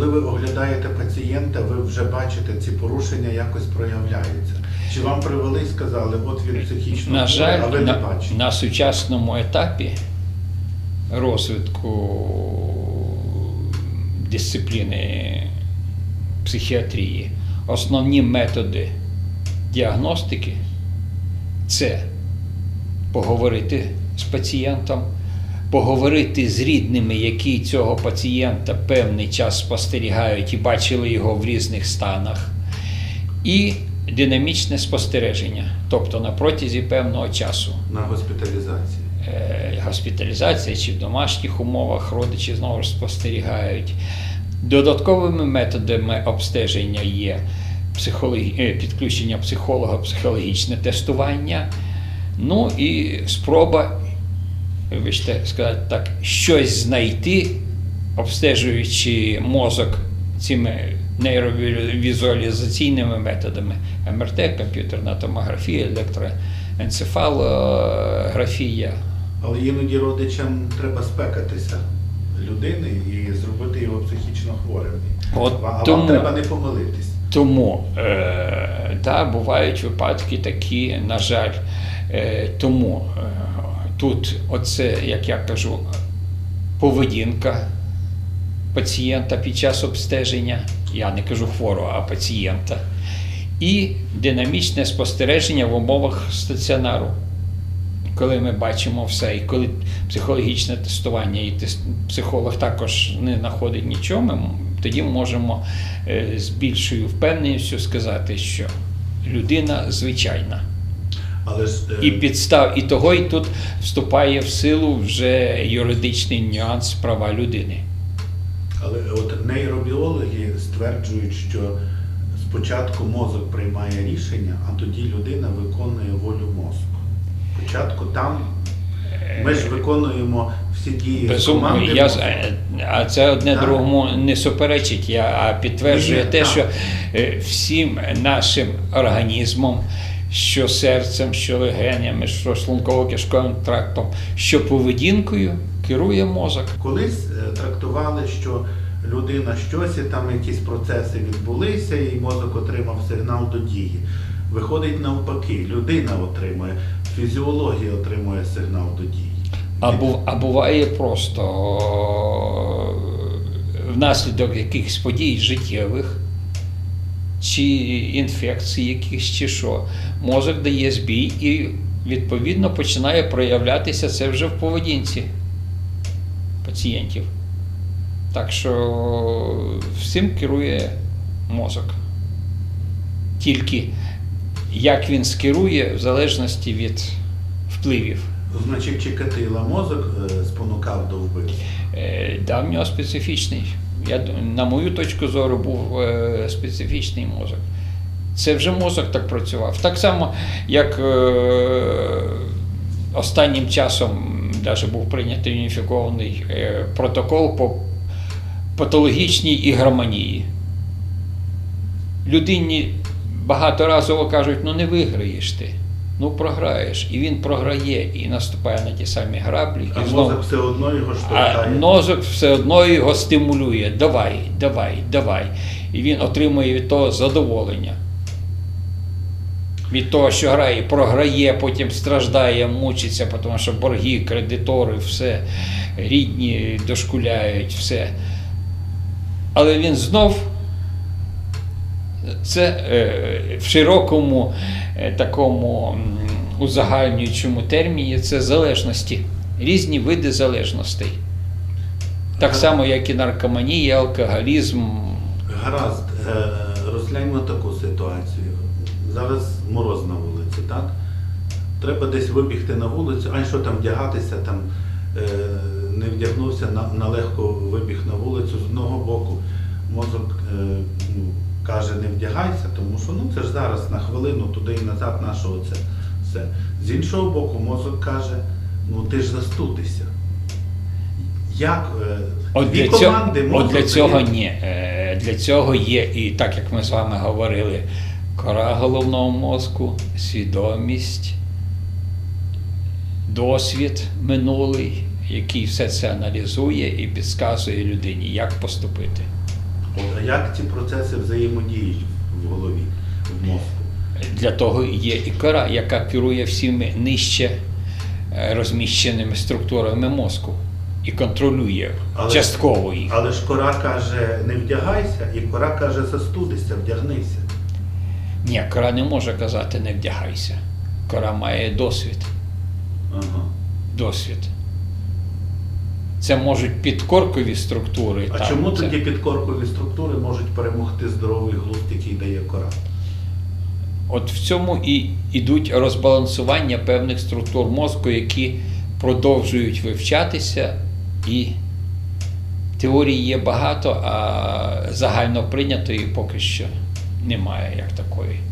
коли ви оглядаєте пацієнта, ви вже бачите ці порушення якось проявляються. Чи вам привели і сказали, от він психічно На жаль, а ви не на, бачите? на сучасному етапі розвитку дисципліни психіатрії основні методи діагностики це поговорити з пацієнтом, поговорити з рідними, які цього пацієнта певний час спостерігають і бачили його в різних станах, і динамічне спостереження, тобто на протязі певного часу. На госпіталізації. Е, Госпіталізація чи в домашніх умовах родичі знову ж спостерігають. Додатковими методами обстеження є психологі... е, підключення психолога, психологічне тестування, ну і спроба, вибачте, сказати так, щось знайти, обстежуючи мозок цими нейровізуалізаційними методами МРТ, комп'ютерна томографія, електроенцефалографія. Але іноді родичам треба спекатися людини і зробити його психічно хворим. От а тому- вам треба не помилитись. Тому е, да, бувають випадки такі, на жаль. Е, тому е, тут, оце, як я кажу, поведінка пацієнта під час обстеження, я не кажу хворого, а пацієнта, і динамічне спостереження в умовах стаціонару. Коли ми бачимо все, і коли психологічне тестування, і психолог також не знаходить нічого, ми тоді можемо е, з більшою впевненістю сказати, що людина звичайна. Але ж е, І підстав, і того, і тут вступає в силу вже юридичний нюанс права людини. Але от нейробіологи стверджують, що спочатку мозок приймає рішення, а тоді людина виконує волю мозку. Спочатку там ми ж виконуємо всі дії Безумно, команди. я, мозку. а це одне Так. другому не суперечить, я, а підтверджує Ні, те, так. що е, всім нашим організмом, що серцем, що легенями, що шлунково-кишковим трактом, що поведінкою керує мозок. Колись е, трактували, що людина щось, і там якісь процеси відбулися, і мозок отримав сигнал до дії. Виходить навпаки, людина отримує, фізіологія отримує сигнал до дії. А, бу, а буває просто о, внаслідок якихось подій життєвих чи інфекцій якихось чи що, мозок дає збій і відповідно починає проявлятися це вже в поведінці пацієнтів. Так що всім керує мозок. Тільки як він скерує в залежності від впливів. Значить, Чикатила мозок е, спонукав до вбивства. Е, Да, в нього специфічний. Я, на мою точку зору, був е, специфічний мозок. Це вже мозок так працював. Так само, як е, останнім часом навіть був прийнятий уніфікований е, протокол по патологічній ігроманії. Людині багаторазово кажуть, ну не виграєш ти, ну програєш. І він програє і наступає на ті самі граблі. А і знову мозок все одно його а штовхає. мозок все одно його стимулює. Давай, давай, давай. І він отримує від того задоволення. Від того, що грає, програє, потім страждає, мучиться, тому що борги, кредитори, все, рідні дошкуляють, все. Але він знов це е, в широкому е, такому узагальнюючому терміні це залежності, різні види залежностей. Так само, як і наркоманія, алкоголізм. Гаразд, е, розгляньмо таку ситуацію. Зараз мороз на вулиці, так? Треба десь вибігти на вулицю, а що там вдягатися, там не вдягнувся, на, на легко вибіг на вулицю. З одного боку мозок ну, каже, не вдягайся, тому що ну, це ж зараз на хвилину туди і назад нашого це все. З іншого боку, мозок каже, ну ти ж застудишся. Як е, От для, цього, от для цього ні. Е, Для цього є, і так як ми з вами говорили, кора головного мозку, свідомість, досвід минулий, який все це аналізує і підказує людині, як поступити. А як ці процеси взаємодіють в голові, в мозку? Для того є і кора, яка керує всіми нижче е, розміщеними структурами мозку і контролює Але- частково їх. Але ж кора каже, не вдягайся, і кора каже, застудися, вдягнися. Ні, кора не може казати не вдягайся. Кора має досвід. Ага. досвід. Це можуть підкоркові структури. А там, чому це- тоді підкоркові структури можуть перемогти здоровий глузд, який дає кора? От в цьому і йдуть розбалансування певних структур мозку, які продовжують вивчатися, і теорії є багато, а загально прийнятої поки що немає як такої.